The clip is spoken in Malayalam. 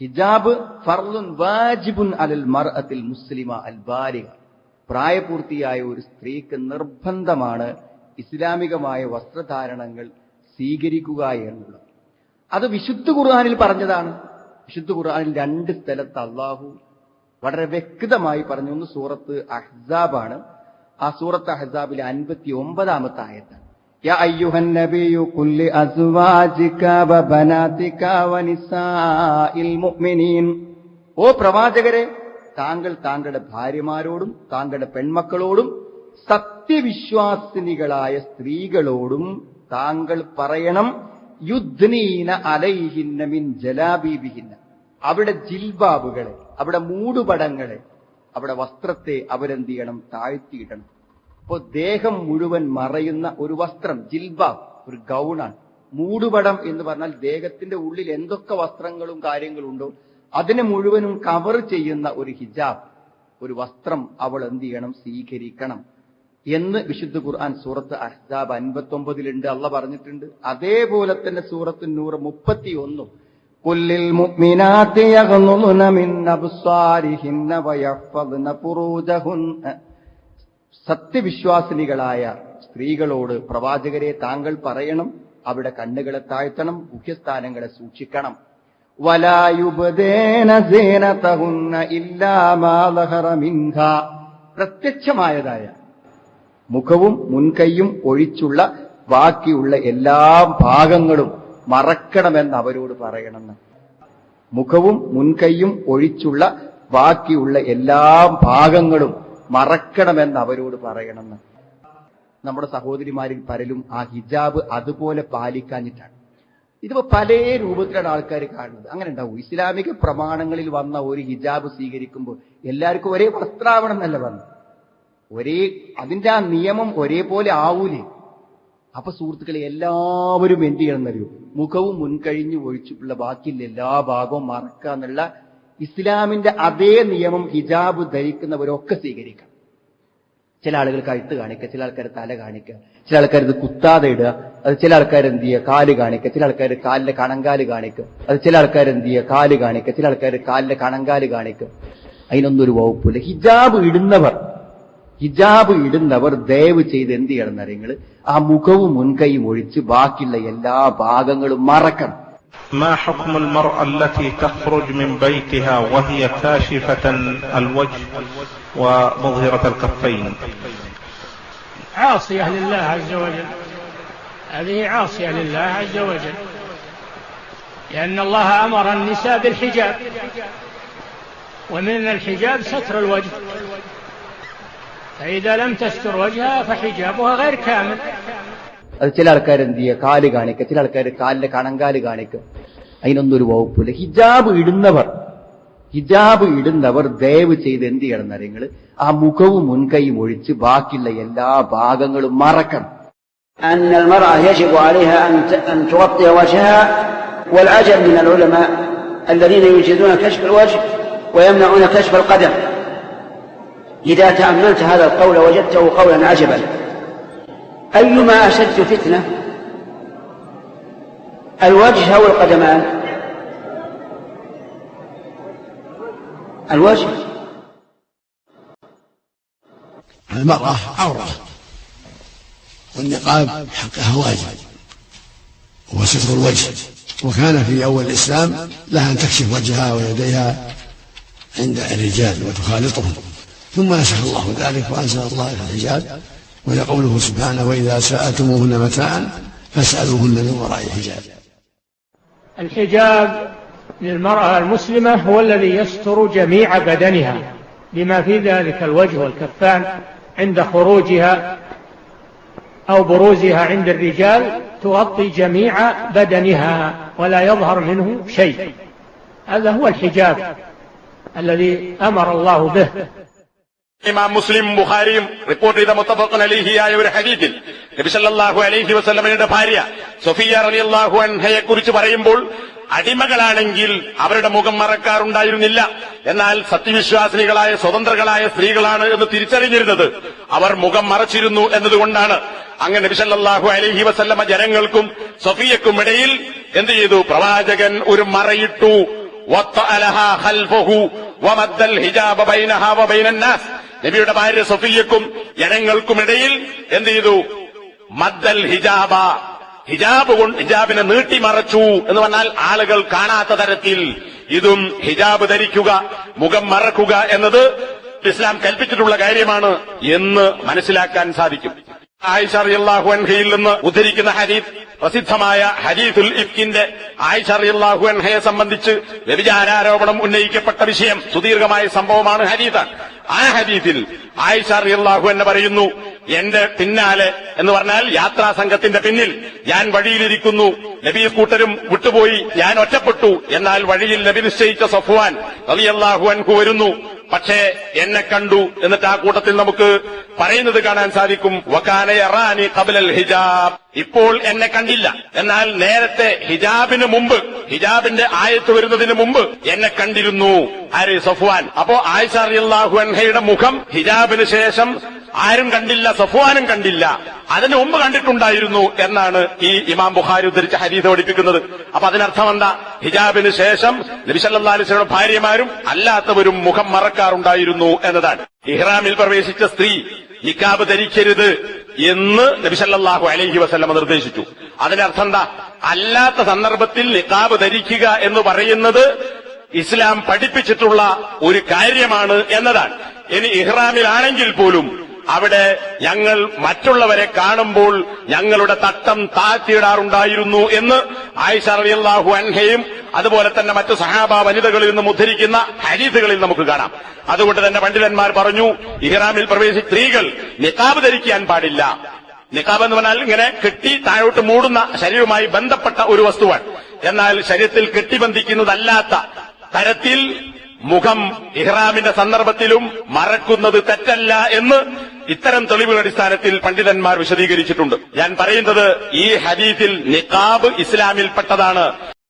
ഹിജാബ് ഫർലുൻ വാജിബുൻ അലൽ മർഅത്തിൽ മുസ്ലിമ അൽ ബാലിക പ്രായപൂർത്തിയായ ഒരു സ്ത്രീക്ക് നിർബന്ധമാണ് ഇസ്ലാമികമായ വസ്ത്രധാരണങ്ങൾ സ്വീകരിക്കുക എന്നുള്ളത്. അത് വിശുദ്ധ ഖുർആാനിൽ പറഞ്ഞതാണ്. വിശുദ്ധ ഖുർആാനിൽ രണ്ട് സ്ഥലത്ത് അള്ളാഹു വളരെ വ്യക്തമായി പറഞ്ഞു. ഒന്ന് സൂറത്ത് അഹ്സാബാണ്. ആ സൂറത്ത് അഹ്സാബിലെ അൻപത്തി ഒമ്പതാമത്തെ ആയത്താണ്. يا أيها النبي قل لأزواجك وبناتك ونساء المؤمنين ഓ പ്രവാചകരെ താങ്കൾ താങ്കളുടെ ഭാര്യമാരോടും താങ്കളുടെ പെൺമക്കളോടും സത്യവിശ്വാസിനികളായ സ്ത്രീകളോടും താങ്കൾ പറയണം യുദ്ധനീന അലൈഹിന്ന മിൻ ജലാബീബിഹിന്ന അവിടെ ജിൽബാബുകളെ അവിടെ മൂടുപടങ്ങളെ അവിടെ വസ്ത്രത്തെ അവരെന്ത് ചെയ്യണം താഴ്ത്തിയിടണം അപ്പോ ദേഹം മുഴുവൻ മറയുന്ന ഒരു വസ്ത്രം ജിൽബ ഒരു ഗൗണാണ്. മൂടുപടം എന്ന് പറഞ്ഞാൽ ദേഹത്തിന്റെ ഉള്ളിൽ എന്തൊക്കെ വസ്ത്രങ്ങളും കാര്യങ്ങളും ഉണ്ടോ അതിനെ മുഴുവനും കവർ ചെയ്യുന്ന ഒരു ഹിജാബ് ഒരു വസ്ത്രം അവൾ എന്ത് ചെയ്യണം സ്വീകരിക്കണം എന്ന് വിശുദ്ധ ഖുർആൻ സൂറത്ത് അഹ്സാബ് അൻപത്തി ഒമ്പതിലുണ്ട് അള്ള പറഞ്ഞിട്ടുണ്ട്. അതേപോലെ തന്നെ സൂറത്ത് നൂറ് മുപ്പത്തി ഒന്നും കുല്ലിൽ സത്യവിശ്വാസിനികളായ സ്ത്രീകളോട് പ്രവാചകരെ താങ്കൾ പറയണം അവിടെ കണ്ണുകളെ താഴ്ത്തണം മുഖ്യസ്ഥാനങ്ങളെ സൂക്ഷിക്കണം. പ്രത്യക്ഷമായതായ മുഖവും മുൻകൈയും ഒഴിച്ചുള്ള ബാക്കിയുള്ള എല്ലാ ഭാഗങ്ങളും മറക്കണമെന്ന് അവരോട് പറയണമെന്ന്. മുഖവും മുൻകൈയും ഒഴിച്ചുള്ള ബാക്കിയുള്ള എല്ലാ ഭാഗങ്ങളും മറക്കണമെന്ന് അവരോട് പറയണമെന്ന്. നമ്മുടെ സഹോദരിമാരിൽ പലരും ആ ഹിജാബ് അതുപോലെ പാലിക്കാഞ്ഞിട്ടാണ്. ഇതിപ്പോ പല രൂപത്തിലാണ് ആൾക്കാർ കാണുന്നത്. അങ്ങനെ ഉണ്ടാവും. ഇസ്ലാമിക പ്രമാണങ്ങളിൽ വന്ന ഒരു ഹിജാബ് സ്വീകരിക്കുമ്പോൾ എല്ലാവർക്കും ഒരേ വസ്ത്രാവണം എന്നല്ല വന്നു ഒരേ അതിന്റെ ആ നിയമം ഒരേപോലെ ആവൂലേ? അപ്പൊ സുഹൃത്തുക്കളെ എല്ലാവരും എന്ത് ചെയ്യണമെന്നറിയോ മുഖവും മുൻകഴിഞ്ഞു ഒഴിച്ചിട്ടുള്ള ബാക്കിയുള്ള എല്ലാ ഭാഗവും മറക്കുക എന്നുള്ള ഇസ്ലാമിന്റെ അതേ നിയമം ഹിജാബ് ധരിക്കുന്നവരൊക്കെ സ്വീകരിക്കണം ചില ആളുകൾ കഴുത്ത് കാണിക്കുക ചില ആൾക്കാർ തല കാണിക്കുക ചില ആൾക്കാർ ഇത് കുത്താതെ ഇടുക അത് ചില ആൾക്കാർ എന്ത് ചെയ്യുക? കാൽ കാണിക്കുക ചില ആൾക്കാർ കാലിലെ കണങ്കാൽ കാണിക്കുക അത് ചില ആൾക്കാർ എന്ത് ചെയ്യുക? കാൽ കാണിക്കുക ചില ആൾക്കാർ കാലിലെ കണങ്കാൽ കാണിക്കുക അതിനൊന്നും ഒരു വകുപ്പില്ല ഹിജാബ് ഇടുന്നവർ ഹിജാബ് ഇടുന്നവർ ദയവ് ചെയ്ത് എന്ത് ചെയ്യണം എന്നറിയങ്ങൾ ആ മുഖവും മുൻകൈയും ഒഴിച്ച് ബാക്കിയുള്ള എല്ലാ ഭാഗങ്ങളും മറക്കണം. ما حكم المرأة التي تخرج من بيتها وهي كاشفة الوجه ومظهرة الكفين؟ عاصية لله عز وجل. هذه عاصية لله عز وجل. لأن الله أمر النساء بالحجاب. ومن الحجاب ستر الوجه. فإذا لم تستر وجهها فحجابها غير كامل. അത് ചില ആൾക്കാർ എന്ത് ചെയ്യുക കാല് കാണിക്കുക ചില ആൾക്കാർ കാലിലെ കണങ്കാല് കാണിക്കുക അതിനൊന്നും ഒരു വകുപ്പില്ല ഹിജാബ് ഇടുന്നവർ ഹിജാബ് ഇടുന്നവർ ദയവ് ചെയ്ത് എന്ത് ചെയ്യണം എന്നറിയങ്ങൾ ആ മുഖവും മുൻകൈയും ഒഴിച്ച് ബാക്കിയുള്ള എല്ലാ ഭാഗങ്ങളും മറക്കണം أن المرأة يجب عليها أن ت- أن تغطي وجهها والعجب من العلماء الذين يجيزون كشف الوجه ويمنعون كشف القدم إذا تأملت هذا القول وجدته قولا عجبا أيما أشد فتنة؟ الوجه أو القدمان؟ الوجه. المرأة عورة. والنقاب حقها واجب. هو ستر الوجه. وكان في أول الإسلام لها أن تكشف وجهها ويديها عند الرجال وتخالطهم. ثم نسخ الله ذلك وأنزل الله الحجاب ويقوله سبحانه وإذا سألتموهن متاعا فاسألوهن من وراء حجاب الحجاب للمرأة المسلمة هو الذي يستر جميع بدنها بما في ذلك الوجه والكفان عند خروجها أو بروزها عند الرجال تغطي جميع بدنها ولا يظهر منه شيء. هذا هو الحجاب الذي أمر الله به. ഇമാം മുസ്ലിം ബുഖാരിയും റിപ്പോർട്ട് ചെയ്ത മുത്തഫക്കൻ അലിഹിയായ ഒരു ഹരീതിൽ നബിസല്ലാഹു അലൈഹി വസല്ലമയുടെ ഭാര്യ സൊഫിയ റളിയല്ലാഹു അൻഹയെ കുറിച്ച് പറയുമ്പോൾ അടിമകളാണെങ്കിൽ അവരുടെ മുഖം മറക്കാറുണ്ടായിരുന്നില്ല. എന്നാൽ സത്യവിശ്വാസിനികളായ സ്വതന്ത്രകളായ സ്ത്രീകളാണ് എന്ന് തിരിച്ചറിഞ്ഞിരുന്നത്. അവർ മുഖം മറച്ചിരുന്നു എന്നതുകൊണ്ടാണ്. അങ്ങനെ നബിസല്ലാഹു അലഹി വസല്ലമ ജനങ്ങൾക്കും സൊഫിയക്കും ഇടയിൽ എന്ത് ചെയ്തു? പ്രവാചകൻ ഒരു മറയിട്ടു. നബിയുടെ ഭാര്യ സൊഫിയക്കും ജനങ്ങൾക്കുമിടയിൽ എന്ത് ചെയ്തു? മദ്ദൽ ഹിജാബ. ഹിജാബ് കൊണ്ട് ഹിജാബിനെ നീട്ടി മറച്ചു എന്ന് പറഞ്ഞാൽ ആളുകൾ കാണാത്ത തരത്തിൽ ഇതും ഹിജാബ് ധരിക്കുക മുഖം മറക്കുക എന്നത് ഇസ്ലാം കൽപ്പിച്ചിട്ടുള്ള കാര്യമാണ് എന്ന് മനസ്സിലാക്കാൻ സാധിക്കും. ആയിഷ അൻഹയിൽ നിന്ന് ഉദ്ധരിക്കുന്ന ഹദീസ് പ്രസിദ്ധമായ ഹദീസുൽ ഇഫ്കിന്റെ ആയിഷ റളിയല്ലാഹു അൻഹയെ സംബന്ധിച്ച് വ്യഭിചാരാരോപണം ഉന്നയിക്കപ്പെട്ട വിഷയം സുദീർഘമായ സംഭവമാണ് ഹരീത ആ ഹദീസിൽ ആയിഷ റളിയല്ലാഹു എന്ന് പറയുന്നു എന്റെ പിന്നാലെ എന്ന് പറഞ്ഞാൽ യാത്രാ സംഘത്തിന്റെ പിന്നിൽ ഞാൻ വഴിയിലിരിക്കുന്നു നബി കൂട്ടരും വിട്ടുപോയി ഞാൻ ഒറ്റപ്പെട്ടു എന്നാൽ വഴിയിൽ നബി നിശ്ചയിച്ച സഫ്വാൻ റളിയല്ലാഹു അൻഹു വരുന്നു പക്ഷേ എന്നെ കണ്ടു എന്നിട്ട് ആ കൂട്ടത്തിൽ നമുക്ക് പറയുന്നത് കാണാൻ സാധിക്കും. വക്കാന യറാനി ഖബലൽ ഹിജാബ്. ഇപ്പോൾ എന്നെ കണ്ടില്ല. എന്നാൽ നേരത്തെ ഹിജാബിന് മുമ്പ് ഹിജാബിന്റെ ആയത്ത് വരുന്നതിന് മുമ്പ് എന്നെ കണ്ടിരുന്നു. ആര്? സഫ്വാൻ. അപ്പോ ആയിഷ റളിയല്ലാഹു അൻഹയുടെ മുഖം ഹിജാബിന് ശേഷം ആരും കണ്ടില്ല സഫുവാനും കണ്ടില്ല. അതിനു മുമ്പ് കണ്ടിട്ടുണ്ടായിരുന്നു എന്നാണ് ഈ ഇമാം ബുഖാരി ഉദ്ധരിച്ച ഹരീത പഠിപ്പിക്കുന്നത്. അപ്പൊ അതിനർത്ഥം എന്താ? ഹിജാബിന് ശേഷം നബിസല്ലാ അലിസ്ലയുടെ ഭാര്യമാരും അല്ലാത്തവരും മുഖം മറക്കാറുണ്ടായിരുന്നു എന്നതാണ്. ഇഹ്റാമിൽ പ്രവേശിച്ച സ്ത്രീ നിക്കാബ് ധരിക്കരുത് എന്ന് നബിസല്ലാഹു അലൈഹി വസല്ലമ നിർദ്ദേശിച്ചു. അതിനർത്ഥം എന്താ? അല്ലാത്ത സന്ദർഭത്തിൽ നിക്കാബ് ധരിക്കുക എന്ന് പറയുന്നത് ഇസ്ലാം പഠിപ്പിച്ചിട്ടുള്ള ഒരു കാര്യമാണ് എന്നതാണ്. ഇനി ഇഹ്റാമിലാണെങ്കിൽ പോലും അവിടെ ഞങ്ങൾ മറ്റുള്ളവരെ കാണുമ്പോൾ ഞങ്ങളുടെ തട്ടം താഴ്ത്തിയിടാറുണ്ടായിരുന്നു എന്ന് ആയിഷ റളിയല്ലാഹു അൻഹയും അതുപോലെ തന്നെ മറ്റു സഹാബ വനിതകളിൽ നിന്നും ഉദ്ധരിക്കുന്ന ഹരീതുകളിൽ നമുക്ക് കാണാം. അതുകൊണ്ട് തന്നെ പണ്ഡിതന്മാർ പറഞ്ഞു ഇഹ്റാമിൽ പ്രവേശിച്ച സ്ത്രീകൾ നിക്കാബ് ധരിക്കാൻ പാടില്ല. നിക്കാബ് എന്ന് പറഞ്ഞാൽ ഇങ്ങനെ കെട്ടി താഴോട്ട് മൂടുന്ന ശരീരവുമായി ബന്ധപ്പെട്ട ഒരു വസ്തുവാണ്. എന്നാൽ ശരീരത്തിൽ കെട്ടിബന്ധിക്കുന്നതല്ലാത്ത തരത്തിൽ മുഖം ഇഹ്റാമിന്റെ സന്ദർഭത്തിലും മറക്കുന്നത് തെറ്റല്ല എന്ന് ഇത്തരം തെളിവുകളുടെ അടിസ്ഥാനത്തിൽ പണ്ഡിതന്മാർ വിശദീകരിച്ചിട്ടുണ്ട്. ഞാൻ പറയുന്നത് ഈ ഹദീസിൽ നിക്കാബ് ഇസ്ലാമിൽപ്പെട്ടതാണ്.